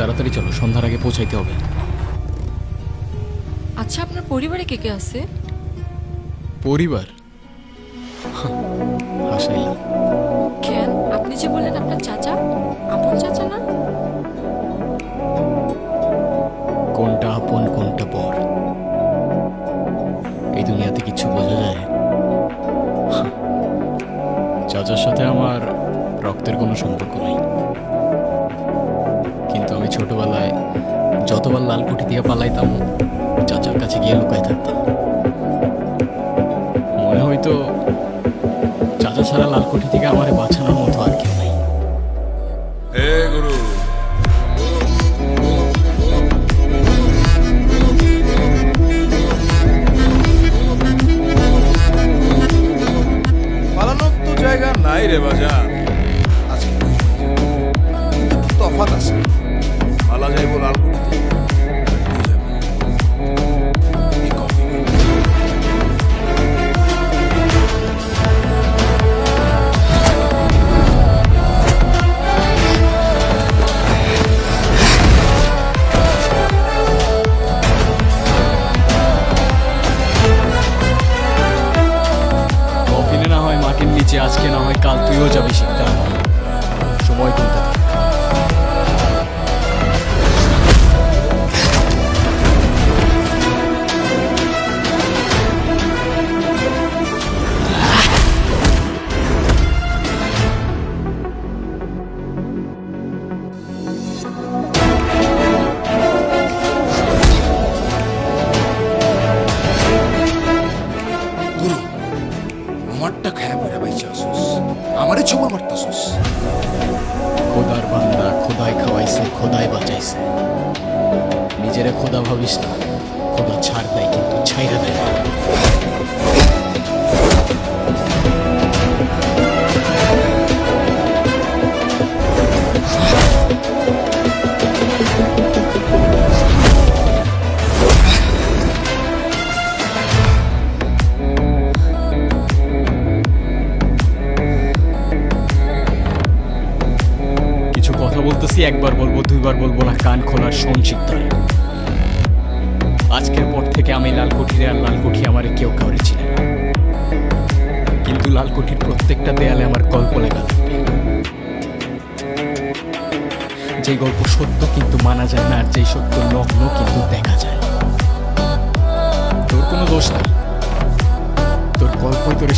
তাড়াতাড়ি চলো সন্ধ্যার আগে পৌঁছাইতে হবে। আচ্ছা আপনার পরিবারে কে কে আছে? পরিবার? হাসাইলাম। কেন? আপনি যে বললেন আপনার চাচা আপন চাচা না? কোনটা আপন কোনটা পর? এই দুনিয়াতে কিছু বোঝা যায়? চাচার সাথে আমার রক্তের কোনো সম্পর্ক নেই। ছোটবেলায় যতবার লালকুঠি দিয়ে পালাইতাম, চাচার কাছে গিয়ে লুকায় থাকতাম। মনে হয়তো চাচা ছাড়া লালকুঠি থেকে আমার বাঁচানোর মতো আর কেউ নেই। জায়গা নাই রে বাজার নিচে আজকে না হয় কাল তুইও যাবি শিখতে সময় কোনটা? আমারটা খায়া পড়া বাইচা আসুস আমারে ছবর মারতাসুস খোদার বান্দা খোদাই খাওয়াইছে, খোদাই বাঁচাইছে। নিজেরে খোদা ভাবিস না, খোদা ছাড় দেয় কিন্তু ছাইরা দেয়। না। বলতেছি, একবার বলব, দুইবার বলব না, কান খোলার শিকদার আজকের পর থেকে আমি লালকুঠিরে আর লালকুঠি আমার কেউ কাউরে না। কিন্তু লালকুঠির প্রত্যেকটা দেয়ালে আমার গল্প লেখা থাকবে। যে গল্প সত্য কিন্তু মানা যায় না, আর যেই সত্য নগ্ন কিন্তু দেখা যায়। তোর কোনো দোষ নেই। তোর গল্পই তোরে